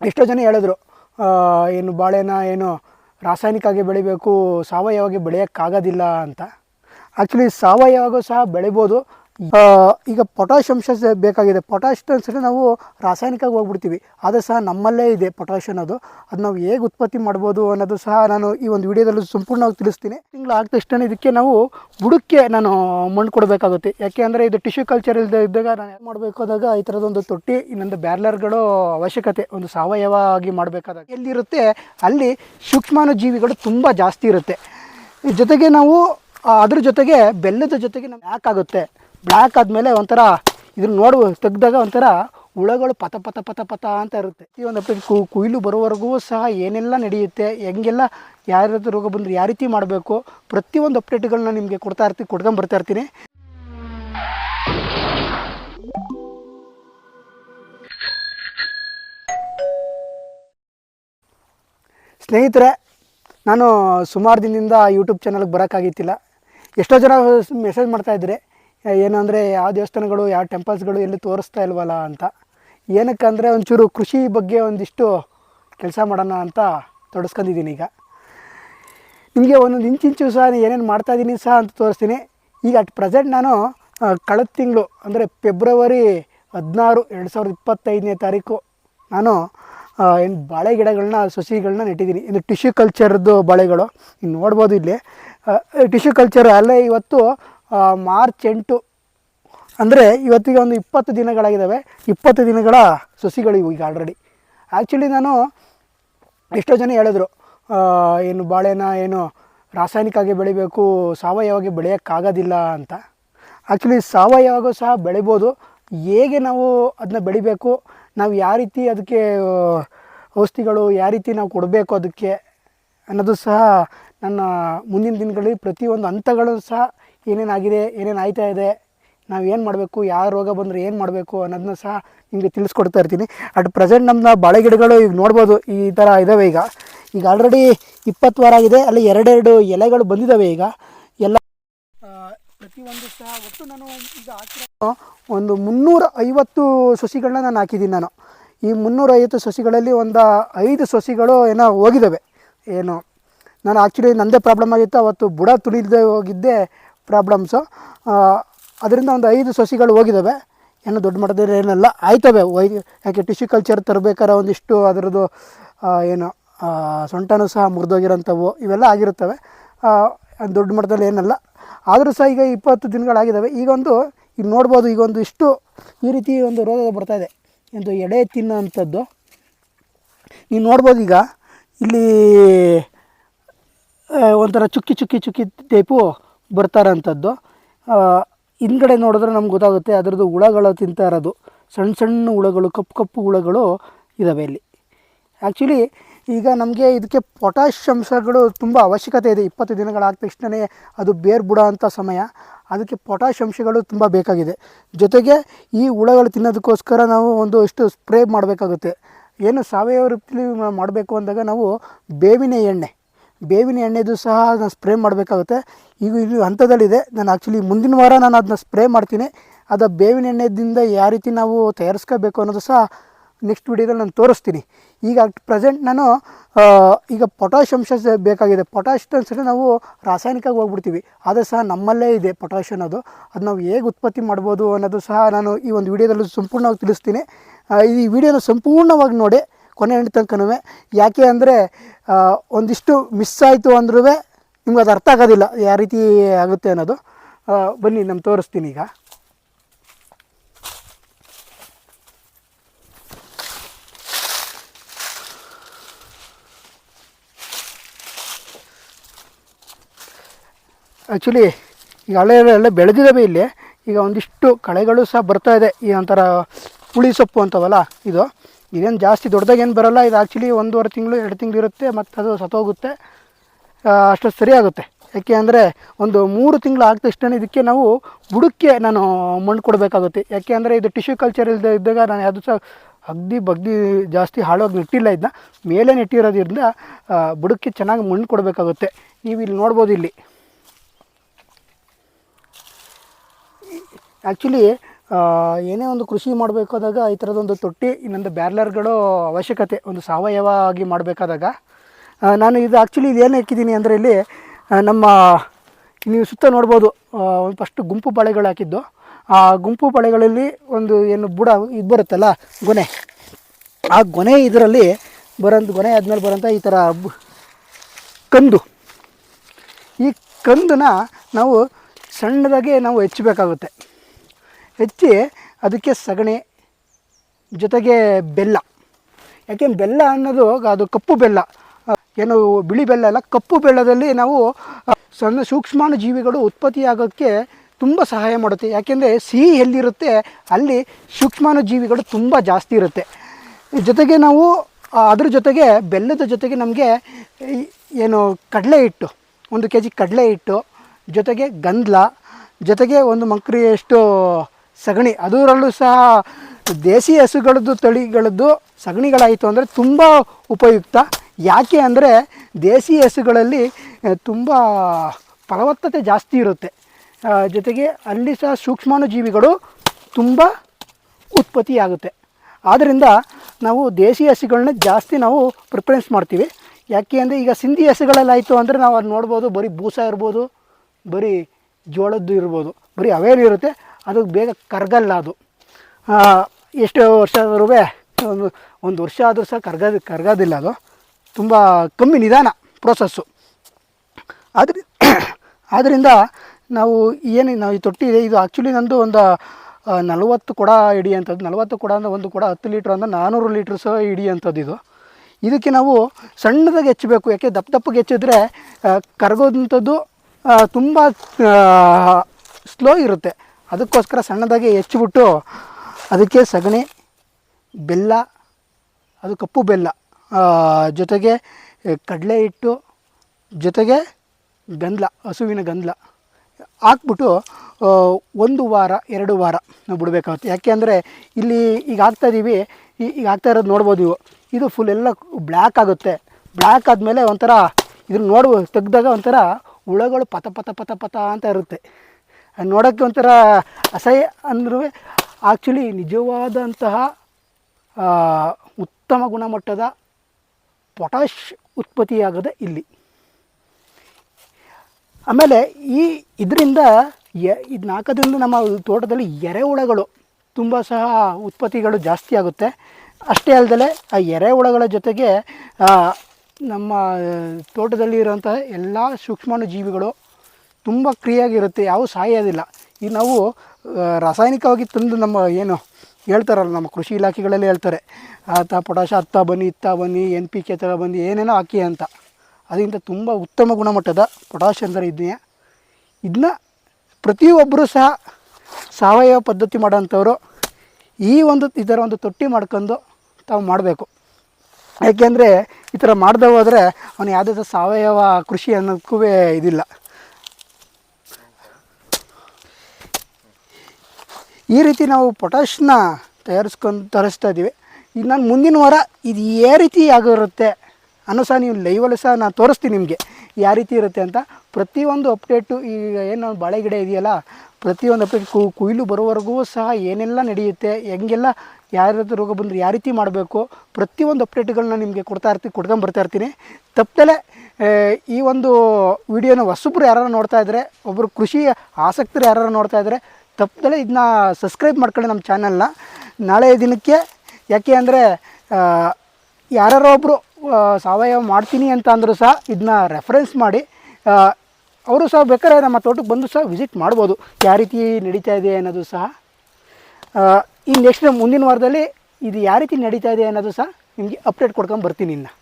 ಎಷ್ಟೋ ಜನ ಹೇಳಿದ್ರು ಏನು ಬಾಳೆನ ಏನು ರಾಸಾಯನಿಕವಾಗಿ ಬೆಳಿಬೇಕು ಸಾವಯವವಾಗಿ ಬೆಳೆಯೋಕ್ಕಾಗೋದಿಲ್ಲ ಅಂತ. ಆ್ಯಕ್ಚುಲಿ ಸಾವಯವಾಗೂ ಸಹ ಬೆಳಿಬೋದು ಈಗ ಪೊಟ್ಯಾಷ್ ಅಂಶ ಬೇಕಾಗಿದೆ. ಪೊಟ್ಯಾಶ್ ಅನ್ಸರಿ ನಾವು ರಾಸಾಯನಿಕವಾಗಿ ಹೋಗ್ಬಿಡ್ತೀವಿ. ಅದು ಸಹ ನಮ್ಮಲ್ಲೇ ಇದೆ ಪೊಟ್ಯಾಶ್ ಅನ್ನೋದು. ಅದು ನಾವು ಹೇಗೆ ಉತ್ಪತ್ತಿ ಮಾಡ್ಬೋದು ಅನ್ನೋದು ಸಹ ನಾನು ಈ ಒಂದು ವಿಡಿಯೋದಲ್ಲಿ ಸಂಪೂರ್ಣವಾಗಿ ತಿಳಿಸ್ತೀನಿ. ತಿಂಗಳು ಆದ ತಕ್ಷಣ ಇದಕ್ಕೆ ನಾವು ಬುಡಕ್ಕೆ ನಾನು ಮಣ್ಣು ಕೊಡಬೇಕಾಗುತ್ತೆ. ಯಾಕೆ ಅಂದರೆ ಇದು ಟಿಶ್ಯೂ ಕಲ್ಚರ್ ಇಲ್ಲದೆ ಇದ್ದಾಗ ನಾನು ಏನು ಮಾಡಬೇಕು ಆದಾಗ ಈ ಥರದೊಂದು ತೊಟ್ಟಿ, ಇನ್ನೊಂದು ಬ್ಯಾರ್ಲರ್ಗಳು ಅವಶ್ಯಕತೆ, ಒಂದು ಸಾವಯವವಾಗಿ ಮಾಡಬೇಕಾದಾಗ. ಎಲ್ಲಿರುತ್ತೆ? ಅಲ್ಲಿ ಸೂಕ್ಷ್ಮಾನು ಜೀವಿಗಳು ತುಂಬ ಜಾಸ್ತಿ ಇರುತ್ತೆ. ಜೊತೆಗೆ ನಾವು ಅದ್ರ ಜೊತೆಗೆ ಬೆಲ್ಲದ ಜೊತೆಗೆ ನಮ್ಗೆ ಯಾಕಾಗುತ್ತೆ? ಬ್ಲ್ಯಾಕ್ ಆದಮೇಲೆ ಒಂಥರ ಇದನ್ನ ನೋಡುವ ತೆಗ್ದಾಗ ಒಂಥರ ಹುಳಗಳು ಪತ ಪತ ಪತ ಪತ ಅಂತ ಇರುತ್ತೆ. ಈ ಒಂದು ಕು, ಕುಯ್ಲು ಬರೋವರೆಗೂ ಸಹ ಏನೆಲ್ಲ ನಡೆಯುತ್ತೆ, ಹೆಂಗೆಲ್ಲ ಯಾರ್ಯಾರು ರೋಗ ಬಂದರೆ ಯಾವ ರೀತಿ ಮಾಡಬೇಕು, ಪ್ರತಿಯೊಂದು ಅಪ್ಡೇಟ್ಗಳನ್ನ ನಿಮಗೆ ಕೊಡ್ತಾ ಇರ್ತೀನಿ ಕೊಡ್ಕೊಂಡು ಬರ್ತಾ ಇರ್ತೀನಿ. ಸ್ನೇಹಿತರೆ, ನಾನು ಸುಮಾರು ದಿನದಿಂದ ಯೂಟ್ಯೂಬ್ ಚಾನಲ್ಗೆ ಬರೋಕ್ಕಾಗಿತ್ತಿಲ್ಲ ಎಷ್ಟೋ ಜನ ಮೆಸೇಜ್ ಮಾಡ್ತಾಯಿದ್ರೆ ಏನು ಅಂದರೆ ಯಾವ ದೇವಸ್ಥಾನಗಳು ಯಾವ ಟೆಂಪಲ್ಸ್ಗಳು ಎಲ್ಲಿ ತೋರಿಸ್ತಾ ಇಲ್ವಲ್ಲ ಅಂತ. ಏನಕ್ಕಂದರೆ ಒಂಚೂರು ಕೃಷಿ ಬಗ್ಗೆ ಒಂದಿಷ್ಟು ಕೆಲಸ ಮಾಡೋಣ ಅಂತ ತೊಡಸ್ಕೊಂಡಿದ್ದೀನಿ ಈಗ. ನಿಮಗೆ ಒಂದೊಂದು ಇಂಚಿಂಚು ಸಹ ಏನೇನು ಮಾಡ್ತಾಯಿದ್ದೀನಿ ಸಹ ಅಂತ ತೋರಿಸ್ತೀನಿ. ಈಗ ಅಟ್ ಪ್ರೆಸೆಂಟ್ ನಾನು ಕಳೆದ ತಿಂಗಳು, ಅಂದರೆ ಫೆಬ್ರವರಿ ಹದಿನಾರು, ಎರಡು ಸಾವಿರದ ಇಪ್ಪತ್ತೈದನೇ ತಾರೀಕು, ನಾನು ಏನು ಬಾಳೆ ಗಿಡಗಳನ್ನ ಸಸಿಗಳನ್ನ ನೆಟ್ಟಿದ್ದೀನಿ. ಇದು ಟಿಶ್ಯೂ ಕಲ್ಚರ್ದು ಬಾಳೆಗಳು ನೀವು ನೋಡ್ಬೋದು ಇಲ್ಲಿ. ಟಿಶ್ಯೂ ಕಲ್ಚರ್ ಅಲ್ಲೇ ಇವತ್ತು ಮಾರ್ಚ್ ಎಂಟು. ಅಂದರೆ ಇವತ್ತಿಗೆ ಒಂದು ಇಪ್ಪತ್ತು ದಿನಗಳಾಗಿದ್ದಾವೆ. ಇಪ್ಪತ್ತು ದಿನಗಳ ಸಸಿಗಳು ಈಗ ಆಲ್ರೆಡಿ ಆ್ಯಕ್ಚುಲಿ ನಾನು ಎಷ್ಟೋ ಜನ ಹೇಳಿದ್ರು ಏನು ಬಾಳೆನ ಏನು ರಾಸಾಯನಿಕವಾಗಿ ಬೆಳಿಬೇಕು ಸಾವಯವವಾಗಿ ಬೆಳೆಯೋಕ್ಕಾಗೋದಿಲ್ಲ ಅಂತ. ಆ್ಯಕ್ಚುಲಿ ಸಾವಯವಾಗೂ ಸಹ ಬೆಳಿಬೋದು. ಹೇಗೆ ನಾವು ಅದನ್ನ ಬೆಳಿಬೇಕು, ನಾವು ಯಾವ ರೀತಿ ಅದಕ್ಕೆ ಔಷಧಿಗಳು ಯಾವ ರೀತಿ ನಾವು ಕೊಡಬೇಕು ಅದಕ್ಕೆ ಅನ್ನೋದು ಸಹ ನನ್ನ ಮುಂದಿನ ದಿನಗಳಲ್ಲಿ ಪ್ರತಿಯೊಂದು ಹಂತಗಳು ಸಹ ಏನೇನಾಗಿದೆ, ಏನೇನು ಆಯ್ತಾ ಇದೆ, ನಾವು ಏನು ಮಾಡಬೇಕು, ಯಾವ ರೋಗ ಬಂದರೆ ಏನು ಮಾಡಬೇಕು ಅನ್ನೋದನ್ನ ಸಹ ನಿಮಗೆ ತಿಳಿಸ್ಕೊಡ್ತಾ ಇರ್ತೀನಿ. ಅಟ್ ಪ್ರೆಸೆಂಟ್ ನಮ್ಮ ಬಾಳೆ ಗಿಡಗಳು ಈಗ ನೋಡ್ಬೋದು ಈ ಥರ ಇದ್ದಾವೆ ಈಗ. ಈಗ ಆಲ್ರೆಡಿ ಇಪ್ಪತ್ತು ವಾರ ಆಗಿದೆ, ಅಲ್ಲಿ ಎರಡೆರಡು ಎಲೆಗಳು ಬಂದಿದ್ದಾವೆ ಈಗ. ಎಲ್ಲ ಪ್ರತಿಯೊಂದು ಸಹ ಒಟ್ಟು ನಾನು ಈಗ ಹಾಕಿರೋ ಒಂದು ಮುನ್ನೂರ ಐವತ್ತು ಸಸಿಗಳನ್ನ ನಾನು ಹಾಕಿದ್ದೀನಿ ನಾನು. ಈ ಮುನ್ನೂರ ಐವತ್ತು ಸಸಿಗಳಲ್ಲಿ ಒಂದು ಐದು ಸಸಿಗಳು ಏನೋ ಹೋಗಿದ್ದಾವೆ ಏನು ನಾನು ಆ್ಯಕ್ಚುಲಿ ನನ್ನದೇ ಪ್ರಾಬ್ಲಮ್ ಆಗಿತ್ತು. ಅವತ್ತು ಬುಡ ತುಳಿದೇ ಹೋಗಿದ್ದೆ ಪ್ರಾಬ್ಲಮ್ಸು ಅದರಿಂದ ಒಂದು ಐದು ಸಸಿಗಳು ಹೋಗಿದ್ದಾವೆ ಏನು ದೊಡ್ಡ ಮಟ್ಟದಲ್ಲಿ ಏನಲ್ಲ. ಆಯ್ತವೆ ವೈ ಯಾಕೆ ಟಿಶ್ಯೂ ಕಲ್ಚರ್ ತರಬೇಕಾದ್ರೆ ಒಂದಿಷ್ಟು ಅದರದ್ದು ಏನು ಸೊಂಟನೂ ಸಹ ಮುರಿದೋಗಿರೋಂಥವು ಇವೆಲ್ಲ ಆಗಿರುತ್ತವೆ. ದೊಡ್ಡ ಮಟ್ಟದಲ್ಲಿ ಏನಲ್ಲ. ಆದರೂ ಸಹ ಈಗ ಇಪ್ಪತ್ತು ದಿನಗಳಾಗಿದ್ದಾವೆ ಈಗ ಒಂದು ಈಗ ನೋಡ್ಬೋದು ಈಗ ಒಂದು ಇಷ್ಟು ಈ ರೀತಿ ಒಂದು ರೋಗ ಬರ್ತಾ ಇದೆ. ಒಂದು ಎಡೆ ತಿನ್ನೋಂಥದ್ದು. ನೀವು ನೋಡ್ಬೋದು ಈಗ. ಇಲ್ಲಿ ಒಂಥರ ಚುಕ್ಕಿ ಚುಕ್ಕಿ ಚುಕ್ಕಿ ಟೈಪು ಬರ್ತಾರಂಥದ್ದು. ಹಿಂದ್ಗಡೆ ನೋಡಿದ್ರೆ ನಮ್ಗೆ ಗೊತ್ತಾಗುತ್ತೆ ಅದರದ್ದು ಹುಳಗಳು ತಿಂತಾ ಇರೋದು. ಸಣ್ಣ ಸಣ್ಣ ಹುಳಗಳು, ಕಪ್ಪು ಕಪ್ಪು ಹುಳಗಳು ಇದ್ದಾವೆ ಇಲ್ಲಿ. ಆ್ಯಕ್ಚುಲಿ ಈಗ ನಮಗೆ ಇದಕ್ಕೆ ಪೊಟ್ಯಾಷ್ ಅಂಶಗಳು ತುಂಬ ಅವಶ್ಯಕತೆ ಇದೆ. ಇಪ್ಪತ್ತು ದಿನಗಳಾದ ತಕ್ಷಣವೇ ಅದು ಬೇರು ಬಿಡೋ ಅಂಥ ಸಮಯ. ಅದಕ್ಕೆ ಪೊಟ್ಯಾಷ್ ಅಂಶಗಳು ತುಂಬ ಬೇಕಾಗಿದೆ. ಜೊತೆಗೆ ಈ ಹುಳಗಳು ತಿನ್ನೋದಕ್ಕೋಸ್ಕರ ನಾವು ಒಂದು ಇಷ್ಟು ಸ್ಪ್ರೇ ಮಾಡಬೇಕಾಗುತ್ತೆ. ಏನು ಸಾವಯವ ರೀತಿಯಲ್ಲಿ ಮಾಡಬೇಕು ಅಂದಾಗ ನಾವು ಬೇವಿನ ಎಣ್ಣೆ ಬೇವಿನ ಎಣ್ಣೆದು ಸಹ ನಾನು ಸ್ಪ್ರೇ ಮಾಡಬೇಕಾಗುತ್ತೆ. ಈಗ ಇದು ಹಂತದಲ್ಲಿದೆ. ನಾನು ಆ್ಯಕ್ಚುಲಿ ಮುಂದಿನ ವಾರ ನಾನು ಅದನ್ನ ಸ್ಪ್ರೇ ಮಾಡ್ತೀನಿ. ಅದು ಬೇವಿನ ಎಣ್ಣೆದಿಂದ ಯಾವ ರೀತಿ ನಾವು ತಯಾರಿಸ್ಕೋಬೇಕು ಅನ್ನೋದು ಸಹ ನೆಕ್ಸ್ಟ್ ವಿಡಿಯೋದಲ್ಲಿ ನಾನು ತೋರಿಸ್ತೀನಿ. ಈಗ ಪ್ರೆಸೆಂಟ್ ನಾನು ಈಗ ಪೊಟ್ಯಾಷ್ ಅಂಶ ಬೇಕಾಗಿದೆ. ಪೊಟ್ಯಾಷ್ ಅನ್ಸರಿ ನಾವು ರಾಸಾಯನಿಕವಾಗಿ ಹೋಗ್ಬಿಡ್ತೀವಿ. ಅದು ಸಹ ನಮ್ಮಲ್ಲೇ ಇದೆ ಪೊಟ್ಯಾಷ್ ಅನ್ನೋದು. ಅದು ನಾವು ಹೇಗೆ ಉತ್ಪತ್ತಿ ಮಾಡ್ಬೋದು ಅನ್ನೋದು ಸಹ ನಾನು ಈ ಒಂದು ವಿಡಿಯೋದಲ್ಲಿ ಸಂಪೂರ್ಣವಾಗಿ ತಿಳಿಸ್ತೀನಿ. ಈ ವಿಡಿಯೋನ ಸಂಪೂರ್ಣವಾಗಿ ನೋಡಿ. ಕೊನೆ ಹೆಣ್ಣು ತನಕನೂ ಯಾಕೆ ಅಂದರೆ ಒಂದಿಷ್ಟು ಮಿಸ್ ಆಯಿತು ಅಂದ್ರೂ ನಿಮ್ಗೆ ಅದು ಅರ್ಥ ಆಗೋದಿಲ್ಲ, ಯಾವ ರೀತಿ ಆಗುತ್ತೆ ಅನ್ನೋದು. ಬನ್ನಿ ನಾನು ತೋರಿಸ್ತೀನಿ ಈಗ. ಆ್ಯಕ್ಚುಲಿ ಈಗ ಹಳೆ ಎಲ್ಲ ಬೆಳೆದಿದ್ದಾವೆ ಇಲ್ಲಿ. ಈಗ ಒಂದಿಷ್ಟು ಕಳೆಗಳು ಸಹ ಬರ್ತಾ ಇದೆ. ಈ ಒಂಥರ ಹುಳಿ ಸೊಪ್ಪು ಅಂತವಲ್ಲ ಇದು. ಇದೇನು ಜಾಸ್ತಿ ದೊಡ್ಡದಾಗೇನು ಬರೋಲ್ಲ, ಇದು ಆ್ಯಕ್ಚುಲಿ ಒಂದೂವರೆ ತಿಂಗಳು, ಎರಡು ತಿಂಗಳು ಇರುತ್ತೆ, ಮತ್ತು ಅದು ಸತ್ತೋಗುತ್ತೆ. ಅಷ್ಟು ಸರಿಯಾಗುತ್ತೆ. ಯಾಕೆ ಅಂದರೆ ಒಂದು ಮೂರು ತಿಂಗಳು ಆದ ತಕ್ಷಣ ಇದಕ್ಕೆ ನಾವು ಬುಡಕ್ಕೆ ನಾನು ಮಣ್ಣು ಕೊಡಬೇಕಾಗುತ್ತೆ. ಯಾಕೆ ಅಂದರೆ ಇದು ಟಿಶ್ಯೂ ಕಲ್ಚರ್ ಇಲ್ಲದೆ ಇದ್ದಾಗ ನಾನು ಯಾವುದು ಸಹ ಅಗ್ದಿ ಬಗ್ದಿ ಜಾಸ್ತಿ ಹಾಳಾಗಿ ನೆಟ್ಟಿಲ್ಲ ಇದನ್ನ ಮೇಲೆ ನೆಟ್ಟಿರೋದ್ರಿಂದ ಬುಡಕ್ಕೆ ಚೆನ್ನಾಗಿ ಮಣ್ಣು ಕೊಡಬೇಕಾಗುತ್ತೆ. ನೀವು ಇಲ್ಲಿ ನೋಡ್ಬೋದು ಇಲ್ಲಿ. ಆ್ಯಕ್ಚುಲಿ ಏನೇ ಒಂದು ಕೃಷಿ ಮಾಡಬೇಕಾದಾಗ ಈ ಥರದೊಂದು ತೊಟ್ಟಿ, ಇನ್ನೊಂದು ಬ್ಯಾರ್ಲರ್ಗಳು ಅವಶ್ಯಕತೆ, ಒಂದು ಸಾವಯವ ಆಗಿ ಮಾಡಬೇಕಾದಾಗ ನಾನು ಇದು ಆ್ಯಕ್ಚುಲಿ ಇದು ಏನು ಹಾಕಿದ್ದೀನಿ ಅಂದರೆ ಇಲ್ಲಿ ನಮ್ಮ, ನೀವು ಸುತ್ತ ನೋಡ್ಬೋದು ಫಸ್ಟ್ ಗುಂಪು ಬಳೆಗಳು ಹಾಕಿದ್ದು. ಆ ಗುಂಪು ಬಳೆಗಳಲ್ಲಿ ಒಂದು ಏನು ಬುಡ ಇದು ಬರುತ್ತಲ್ಲ, ಗೊನೆ. ಆ ಗೊನೆ ಇದರಲ್ಲಿ ಬರೋಂಥ ಗೊನೆ ಆದಮೇಲೆ ಬರೋಂಥ ಈ ಥರ ಕಂದು. ಈ ಕಂದನ್ನ ನಾವು ಸಣ್ಣದಾಗಿ ನಾವು ಹೆಚ್ಚಬೇಕಾಗುತ್ತೆ. ಹೆಚ್ಚಿ ಅದಕ್ಕೆ ಸಗಣಿ ಜೊತೆಗೆ ಬೆಲ್ಲ. ಯಾಕೆ ಬೆಲ್ಲ ಅನ್ನೋದು ಅದು ಕಪ್ಪು ಬೆಲ್ಲ. ಏನು ಬಿಳಿ ಬೆಲ್ಲ ಅಲ್ಲ, ಕಪ್ಪು ಬೆಲ್ಲದಲ್ಲಿ ನಾವು ಸಣ್ಣ ಸೂಕ್ಷ್ಮಾಣು ಜೀವಿಗಳು ಉತ್ಪತ್ತಿಯಾಗೋಕ್ಕೆ ತುಂಬ ಸಹಾಯ ಮಾಡುತ್ತೆ. ಯಾಕೆಂದರೆ ಸಿಹಿ ಎಲ್ಲಿರುತ್ತೆ, ಅಲ್ಲಿ ಸೂಕ್ಷ್ಮಾಣು ಜೀವಿಗಳು ತುಂಬ ಜಾಸ್ತಿ ಇರುತ್ತೆ. ಜೊತೆಗೆ ನಾವು ಅದ್ರ ಜೊತೆಗೆ ಬೆಲ್ಲದ ಜೊತೆಗೆ ನಮಗೆ ಏನು ಕಡಲೆ ಹಿಟ್ಟು, ಒಂದು ಕೆ ಜಿ ಕಡಲೆ ಹಿಟ್ಟು, ಜೊತೆಗೆ ಗಂಧಲ ಜೊತೆಗೆ ಒಂದು ಮಂಕ್ರಿಯಷ್ಟು ಸಗಣಿ, ಅದರಲ್ಲೂ ಸಹ ದೇಸಿ ಹಸುಗಳದ್ದು, ತಳಿಗಳದ್ದು ಸಗಣಿಗಳಾಯಿತು ಅಂದರೆ ತುಂಬ ಉಪಯುಕ್ತ. ಯಾಕೆ ಅಂದರೆ ದೇಸಿ ಹಸುಗಳಲ್ಲಿ ತುಂಬ ಫಲವತ್ತತೆ ಜಾಸ್ತಿ ಇರುತ್ತೆ. ಜೊತೆಗೆ ಅಲ್ಲಿ ಸಹ ಸೂಕ್ಷ್ಮಾಣು ಜೀವಿಗಳು ತುಂಬ ಉತ್ಪತ್ತಿಯಾಗುತ್ತೆ. ಆದ್ದರಿಂದ ನಾವು ದೇಸಿ ಹಸುಗಳನ್ನ ಜಾಸ್ತಿ ನಾವು ಪ್ರಿಫರೆನ್ಸ್ ಮಾಡ್ತೀವಿ. ಯಾಕೆ ಅಂದರೆ ಈಗ ಸಿಂಧಿ ಹಸುಗಳಲ್ಲಾಯಿತು ಅಂದರೆ ನಾವು ಅದು ನೋಡ್ಬೋದು, ಬರೀ ಬೂಸ ಇರ್ಬೋದು, ಬರೀ ಜೋಳದ್ದು ಇರ್ಬೋದು, ಬರೀ ಇರುತ್ತೆ. ಅದು ಬೇಗ ಕರಗಲ್ಲ ಅದು. ಎಷ್ಟು ವರ್ಷ ಆದ್ರೂ ಒಂದು ಒಂದು ವರ್ಷ ಆದರೂ ಸಹ ಕರ್ಗೋದು, ಕರಗೋದಿಲ್ಲ ಅದು. ತುಂಬ ಕಮ್ಮಿ ನಿಧಾನ ಪ್ರೋಸೆಸ್ಸು ಆದ್ರಿ ಆದ್ದರಿಂದ ನಾವು ಏನು, ನಾವು ಈ ತೊಟ್ಟಿ ಇದೆ, ಇದು ಆ್ಯಕ್ಚುಲಿ ನಂದು ಒಂದು ನಲವತ್ತು ಕೊಡ ಹಿಡಿಯೋಂಥದ್ದು ನಲವತ್ತು ಕೊಡ ಅಂದರೆ ಒಂದು ಕೊಡ ಹತ್ತು ಲೀಟ್ರ್ ಅಂದರೆ ನಾನ್ನೂರು ಲೀಟ್ರ್ ಸಹ ಹಿಡಿಯೋಂಥದ್ದು ಇದು. ಇದಕ್ಕೆ ನಾವು ಸಣ್ಣದಾಗಿ ಹೆಚ್ಚಬೇಕು. ಯಾಕೆ, ದಪ್ಪ ದಪ್ಪಗೆ ಹೆಚ್ಚಿದ್ರೆ ಕರಗೋದಂಥದ್ದು ತುಂಬ ಸ್ಲೋ ಇರುತ್ತೆ. ಅದಕ್ಕೋಸ್ಕರ ಸಣ್ಣದಾಗಿ ಹೆಚ್ಚಿಬಿಟ್ಟು ಅದಕ್ಕೆ ಸಗಣಿ, ಬೆಲ್ಲ, ಅದು ಕಪ್ಪು ಬೆಲ್ಲ ಜೊತೆಗೆ ಕಡಲೆ ಹಿಟ್ಟು, ಜೊತೆಗೆ ಗಂಧಲ ಹಸುವಿನ ಗಂಧಲ ಹಾಕ್ಬಿಟ್ಟು ಒಂದು ವಾರ, ಎರಡು ವಾರ ನಾವು ಬಿಡಬೇಕಾಗುತ್ತೆ. ಯಾಕೆ ಅಂದರೆ ಇಲ್ಲಿ ಈಗ ಹಾಕ್ತಾ ಇದ್ದೀವಿ ಈಗ ಹಾಕ್ತಾ ಇರೋದು ನೋಡ್ಬೋದು ಇವು. ಇದು ಫುಲ್ ಎಲ್ಲ ಬ್ಲ್ಯಾಕ್ ಆಗುತ್ತೆ. ಬ್ಲ್ಯಾಕ್ ಆದಮೇಲೆ ಒಂಥರ ಇದನ್ನ ನೋಡ್ಬೋದು ತೆಗ್ದಾಗ ಒಂಥರ ಹುಳಗಳು ಪತ ಪತ ಪತ ಪತ ಅಂತ ಇರುತ್ತೆ. ನೋಡೋಕ್ಕೆ ಒಂಥರ ಅಸಹ್ಯ ಅಂದ್ರೂ ಆ್ಯಕ್ಚುಲಿ ನಿಜವಾದಂತಹ ಉತ್ತಮ ಗುಣಮಟ್ಟದ ಪೊಟ್ಯಾಷ್ ಉತ್ಪತ್ತಿಯಾಗದೆ ಇಲ್ಲಿ. ಆಮೇಲೆ ಈ ಇದರಿಂದ ಇದನ್ನ ಹಾಕೋದ್ರಿಂದ ನಮ್ಮ ತೋಟದಲ್ಲಿ ಎರೆಹುಳಗಳು ತುಂಬ ಸಹ ಉತ್ಪತ್ತಿಗಳು ಜಾಸ್ತಿ ಆಗುತ್ತೆ. ಅಷ್ಟೇ ಅಲ್ಲದೆ ಆ ಎರೆಹುಳಗಳ ಜೊತೆಗೆ ನಮ್ಮ ತೋಟದಲ್ಲಿ ಇರುವಂತಹ ಎಲ್ಲ ಸೂಕ್ಷ್ಮಾಣು ಜೀವಿಗಳು ತುಂಬ ಕ್ರಿಯಾಗಿರುತ್ತೆ ಯಾವ ಸಾಯೋದಿಲ್ಲ. ಈಗ ನಾವು ರಾಸಾಯನಿಕವಾಗಿ ತಂದು ನಮ್ಮ ಏನು ಹೇಳ್ತಾರಲ್ಲ, ನಮ್ಮ ಕೃಷಿ ಇಲಾಖೆಗಳಲ್ಲಿ ಹೇಳ್ತಾರೆ. ಆತ ಪೊಟಾಶ ಹತ್ತ ಬನ್ನಿ, ಇತ್ತ ಬನ್ನಿ, ಎನ್ ಪಿ ಕೆ ಥರ ಬನ್ನಿ, ಏನೇನೋ ಹಾಕಿ ಅಂತ. ಅದರಿಂದ ತುಂಬ ಉತ್ತಮ ಗುಣಮಟ್ಟದ ಪೊಟಾಷ್ ಅಂದರೆ ಇದನ್ನೇ. ಇದನ್ನ ಪ್ರತಿಯೊಬ್ಬರೂ ಸಹ ಸಾವಯವ ಪದ್ಧತಿ ಮಾಡೋಂಥವ್ರು ಈ ಒಂದು ಇದರ ಒಂದು ತೊಟ್ಟಿ ಮಾಡ್ಕೊಂಡು ತಾವು ಮಾಡಬೇಕು. ಯಾಕೆಂದರೆ ಈ ಥರ ಮಾಡ್ದೆ ಹೋದರೆ ಅವನು ಯಾವುದೇ ಸಾವಯವ ಕೃಷಿ ಅನ್ನೋದಕ್ಕೂ ಇದಿಲ್ಲ. ಈ ರೀತಿ ನಾವು ಪೊಟ್ಯಾಷನ್ನ ತಯಾರಿಸ್ಕೊಂಡು ತರಿಸ್ತಾ ಇದ್ದೀವಿ ಈಗ ನಾನು ಮುಂದಿನ ವಾರ ಇದು ಯಾವ ರೀತಿ ಆಗಿರುತ್ತೆ ಅನ್ನೋ ಸಹ ನೀವು ಲೈವಲ್ಲಿ ಸಹ ನಾನು ತೋರಿಸ್ತೀನಿ ನಿಮಗೆ. ಯಾವ ರೀತಿ ಇರುತ್ತೆ ಅಂತ. ಪ್ರತಿಯೊಂದು ಅಪ್ಡೇಟು ಈಗ ಏನು ಬಾಳೆ ಗಿಡ ಇದೆಯಲ್ಲ, ಪ್ರತಿಯೊಂದು ಅಪ್ಡೇಟ್ ಕು, ಕುಯ್ಲು ಬರೋವರೆಗೂ ಸಹ ಏನೆಲ್ಲ ನಡೆಯುತ್ತೆ, ಹೆಂಗೆಲ್ಲ ಯಾರ್ಯಾವ್ದು ರೋಗ ಬಂದರೆ ಯಾವ ರೀತಿ ಮಾಡಬೇಕು, ಪ್ರತಿಯೊಂದು ಅಪ್ಡೇಟ್ಗಳನ್ನ ನಿಮಗೆ ಕೊಡ್ತಾ ಇರ್ತೀನಿ ಕೊಡ್ಕೊಂಡು ಬರ್ತಾ ಇರ್ತೀನಿ. ತಪ್ಪದಲ್ಲೇ ಈ ಒಂದು ವಿಡಿಯೋನ ಹೊಸಬ್ರು ಯಾರು ನೋಡ್ತಾ ಇದ್ದರೆ ಒಬ್ಬರು ಕೃಷಿ ಆಸಕ್ತರು ಯಾರು ನೋಡ್ತಾ ಇದ್ದರೆ ತಪ್ಪದಲ್ಲೇ ಇದನ್ನ ಸಬ್ಸ್ಕ್ರೈಬ್ ಮಾಡ್ಕೊಳ್ಳಿ ನಮ್ಮ ಚಾನಲ್ನ ನಾಳೆ ದಿನಕ್ಕೆ ಯಾಕೆ ಅಂದರೆ ಯಾರ್ಯಾರೋ ಒಬ್ಬರು ಸಾವಯವ ಮಾಡ್ತೀನಿ ಅಂತ ಅಂದರೂ ಸಹ ಇದನ್ನ ರೆಫರೆನ್ಸ್ ಮಾಡಿ ಅವರು ಸಹ ಬೇಕಾದ್ರೆ ನಮ್ಮ ತೋಟಕ್ಕೆ ಬಂದು ಸಹ ವಿಸಿಟ್ ಮಾಡ್ಬೋದು. ಯಾವ ರೀತಿ ನಡೀತಾ ಇದೆ ಅನ್ನೋದು ಸಹ. ಈ ನೆಕ್ಸ್ಟ್ ಮುಂದಿನ ವಾರದಲ್ಲಿ ಇದು ಯಾವ ರೀತಿ ನಡೀತಾ ಇದೆ ಅನ್ನೋದು ಸಹ ನಿಮಗೆ ಅಪ್ಡೇಟ್ ಕೊಡ್ಕೊಂಡು ಬರ್ತೀನಿ ಇನ್ನು.